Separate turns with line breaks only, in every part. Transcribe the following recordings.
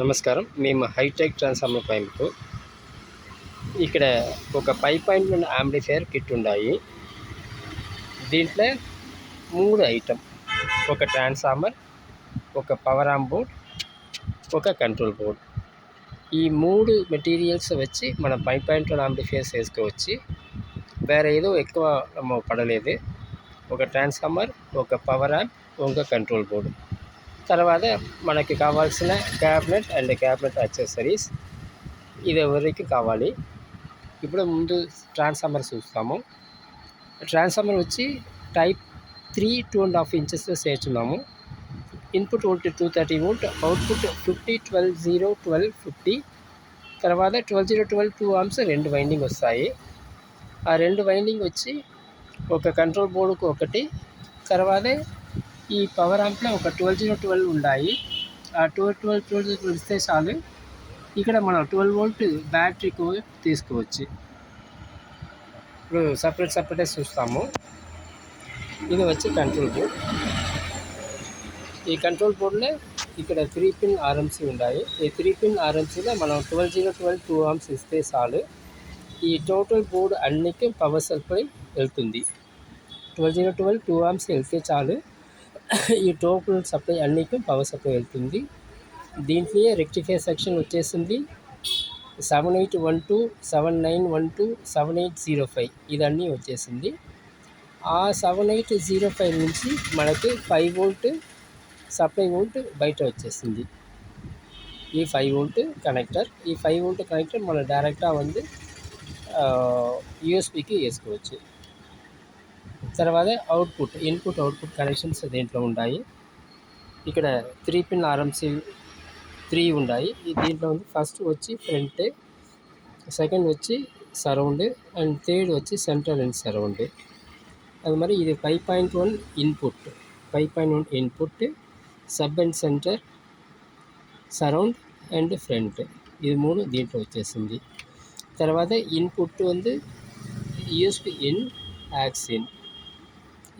నమస్కారం. మేము hitech transformer pipe ఇక్కడ ఒక pipe point one amplifier kit ఉన్నాయి దీంట్లో మూడు ఐటమ్ ఒక ట్రాన్స్ఫార్మర్ ఒక పవర్ ఆమ్ బోర్డ్ ఒక కంట్రోల్ బోర్డ్. ఈ మూడు మెటీరియల్స్ వచ్చి మన పైప్ పాయింట్ వన్ ఆంప్లిఫైయర్స్ వేసుకోవచ్చు. వేరే ఏదో ఎక్కువ పడలేదు. ఒక ట్రాన్స్ఫార్మర్ ఒక పవర్ ఆంప్ ఒక కంట్రోల్ బోర్డు. తర్వాత మనకి కావాల్సిన క్యాబినెట్ అండ్ క్యాబినెట్ యాక్సెసరీస్ ఇది ఎవరికి కావాలి? ఇప్పుడు ముందు ట్రాన్స్ఫార్మర్ చూస్తాము. ట్రాన్స్ఫార్మర్ వచ్చి type three two and half inches చేస్తున్నాము. Input volt two thirty volt output fifty twelve zero twelve fifty తర్వాత twelve zero twelve two arms రెండు వైండింగ్ వస్తాయి. ఆ రెండు వైండింగ్ వచ్చి ఒక కంట్రోల్ బోర్డుకు ఒకటి తర్వాత ఈ పవర్ ఆంప్లో ఒక ట్వెల్వ్ జీరో ట్వెల్వ్ ఉన్నాయి ఆ ట్వెల్వ్ ట్వెల్వ్ ట్వెల్వ్ ట్వెల్వ్ ఇస్తే చాలు. ఇక్కడ మనం ట్వెల్వ్ వోల్ట్ బ్యాటరీకి తీసుకోవచ్చు. ఇప్పుడు సపరేట్ సపరేటే చూస్తాము. ఇది వచ్చి కంట్రోల్ బోర్డ్ ఈ కంట్రోల్ బోర్డ్లో ఇక్కడ త్రీ పిన్ ఆర్ఎంసీ ఉన్నాయి ఈ త్రీ పిన్ ఆర్ఎంసీలో మనం twelve zero twelve two arms ఇస్తే చాలు. ఈ టోటల్ బోర్డు అన్నికి పవర్ సప్లై వెళ్తుంది. Twelve zero twelve two arms వెళ్తే చాలు. ఈ టోటల్ సప్లై అన్నికి పవర్ సప్లై వెళ్తుంది దీంట్లో రెక్టిఫైర్ సెక్షన్ వచ్చేసింది seven eight one two seven nine one two seven eight zero five ఇదన్నీ వచ్చేసింది ఆ సెవెన్ ఎయిట్ జీరో ఫైవ్ నుంచి మనకి ఫైవ్ వోల్ట్ సప్లై వోల్ట్ బయట వచ్చేసింది ఈ ఫైవ్ వోల్ట్ కనెక్టర్ ఈ ఫైవ్ వోల్ట్ కనెక్టర్ మనం డైరెక్ట్గా வந்து యూఎస్బికి వేసుకోవచ్చు తర్వాత అవుట్పుట్ ఇన్పుట్ అవుట్పుట్ కనెక్షన్స్ దీంట్లో ఉన్నాయి ఇక్కడ త్రీ పిన్ ఆర్ఎంసి త్రీ ఉన్నాయి దీంట్లో ఫస్ట్ వచ్చి ఫ్రంట్ సెకండ్ వచ్చి సరౌండ్ అండ్ థర్డ్ వచ్చి సెంట్రల్ అండ్ సరౌండ్ అది మరి ఇది five point one input five point one input sub and center surround and front ఇది మూడు దీంట్లో వచ్చేసింది. తర్వాత ఇన్పుట్ ఉంది యూస్ ఇన్ యాక్స్ ఇన్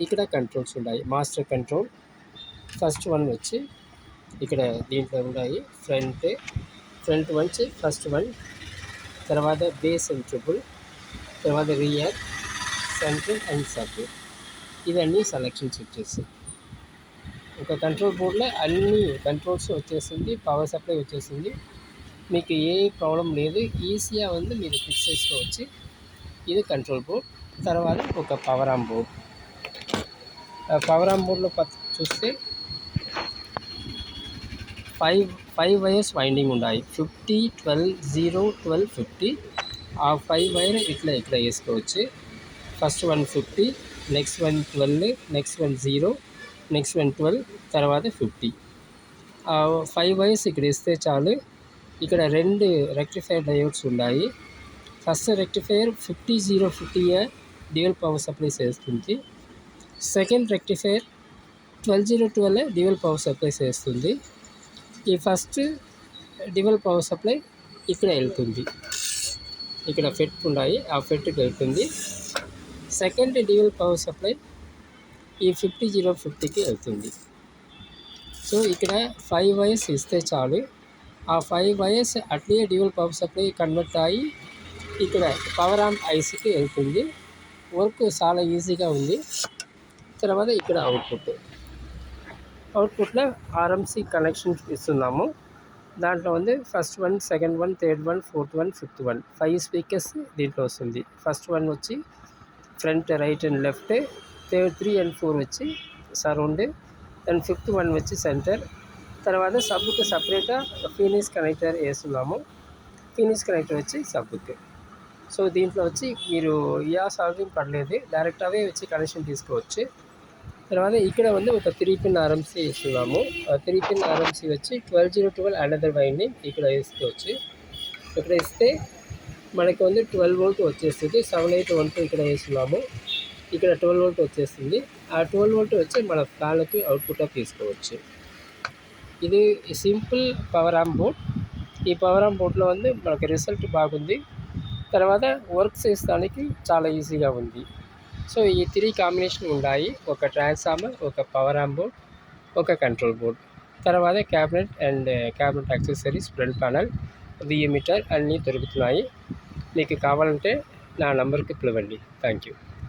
ఇక్కడ కంట్రోల్స్ ఉన్నాయి. మాస్టర్ కంట్రోల్ ఫస్ట్ వన్ వచ్చి ఇక్కడ దీంట్లో ఉన్నాయి. ఫ్రంట్ ఫ్రంట్ వచ్చి ఫస్ట్ వన్ తర్వాత బేస్ అండ్ ట్రిపుల్ తర్వాత రియర్ సెంట్రల్ అండ్ సబ్ ఇవన్నీ సెలక్షన్స్ వచ్చేసి ఒక కంట్రోల్ బోర్డులో అన్ని కంట్రోల్స్ వచ్చేసింది పవర్ సప్లై వచ్చేసింది. మీకు ఏ ప్రాబ్లం లేదు ఈజీగా ఉంది మీరు ఫిక్స్ చేసుకోవచ్చు. ఇది కంట్రోల్ బోర్డ్ తర్వాత ఒక పవర్ ఆన్ బోర్డ్ పవర్ చూస్తే ఫైవ్ ఫైవ్ వైర్స్ వైండింగ్ ఉన్నాయి fifty twelve zero twelve fifty. ఆ ఫైవ్ వైర్ ఇట్లా ఇట్లా వేసుకోవచ్చు. First one fifty next one twelve next one zero next one twelve తర్వాత ఫిఫ్టీ. ఫైవ్ వైర్స్ ఇక్కడ ఇస్తే చాలు. ఇక్కడ రెండు రెక్టిఫైర్ డయోడ్స్ ఉన్నాయి first rectifier fifty zero fifty dual power supply చేస్తుంది. Second rectifier twelve zero twelve dual power supply చేస్తుంది. ఈ ఫస్ట్ డ్యూవల్ పవర్ సప్లై ఇక్కడ వెళ్తుంది. ఇక్కడ ఫెట్ ఉన్నాయి ఆ ఫెట్కి వెళ్తుంది. సెకండ్ డ్యూయల్ పవర్ సప్లై ఈ ఫిఫ్టీ జీరో ఫిఫ్టీకి వెళ్తుంది. సో ఇక్కడ ఫైవ్ వైర్స్ ఇస్తే చాలు. ఆ ఫైవ్ వైర్స్ అట్లే డ్యూయల్ పవర్ సప్లై కన్వర్ట్ అయ్యి ఇక్కడ పవర్ ఆన్ ఐసీకి వెళ్తుంది. వర్క్ చాలా ఈజీగా ఉంది. తర్వాత ఇక్కడ అవుట్పుట్ అవుట్పుట్లో ఆర్ఎంసి కనెక్షన్ ఇస్తున్నాము దాంట్లో ఉంది first one second one third one fourth one fifth one five speakers దీంట్లో వస్తుంది. ఫస్ట్ వన్ వచ్చి front right and left third three and four వచ్చి సరౌండ్ అండ్ ఫిఫ్త్ వన్ వచ్చి సెంటర్ తర్వాత సబ్బుకి సపరేట్గా ఫీనిస్ కనెక్టర్ వేస్తున్నాము. ఫీనిస్ కనెక్టర్ వచ్చి సబ్బుకి సో దీంట్లో వచ్చి మీరు ఇయా సాల్వింగ్ పడలేదు. డైరెక్ట్ అవే వచ్చి కనెక్షన్ తీసుకోవచ్చు. తర్వాత ఇక్కడ ఉంది ఒక త్రీ పిన్ ఆర్ఎంసీ ఇస్తున్నాము ఆ త్రీ పిన్ ఆర్ఎంసీ వచ్చి twelve zero twelve another winding ఇక్కడ వేసుకోవచ్చు. ఇక్కడ ఇస్తే మనకి ఉంది ట్వెల్వ్ వోల్ట్ వచ్చేస్తుంది. సెవెన్ ఎయిట్ వన్ టూ ఇక్కడ వేస్తున్నాము. ఇక్కడ ట్వెల్వ్ వోల్ట్ వచ్చేస్తుంది. ఆ ట్వెల్వ్ వోల్ట్ వచ్చి మన ఫ్యాన్కి అవుట్పుట్గా తీసుకోవచ్చు. ఇది సింపుల్ పవర్ ఆమ్ బోర్డ్ ఈ పవర్ ఆమ్ బోర్డ్లో ఉంది మనకి రిజల్ట్ బాగుంది. తర్వాత వర్క్ చేసడానికి చాలా ఈజీగా ఉంది. సో ఈ త్రీ కాంబినేషన్ ఉన్నాయి ఒక ట్రాన్స్ఫార్మర్ ఒక పవర్ ఆమ్ బోర్డ్ ఒక కంట్రోల్ బోర్డ్ తర్వాత cabinet and cabinet accessories front panel VA meter అన్నీ దొరుకుతున్నాయి. మీకు కావాలంటే నా నంబర్కి పిలవండి. Thank you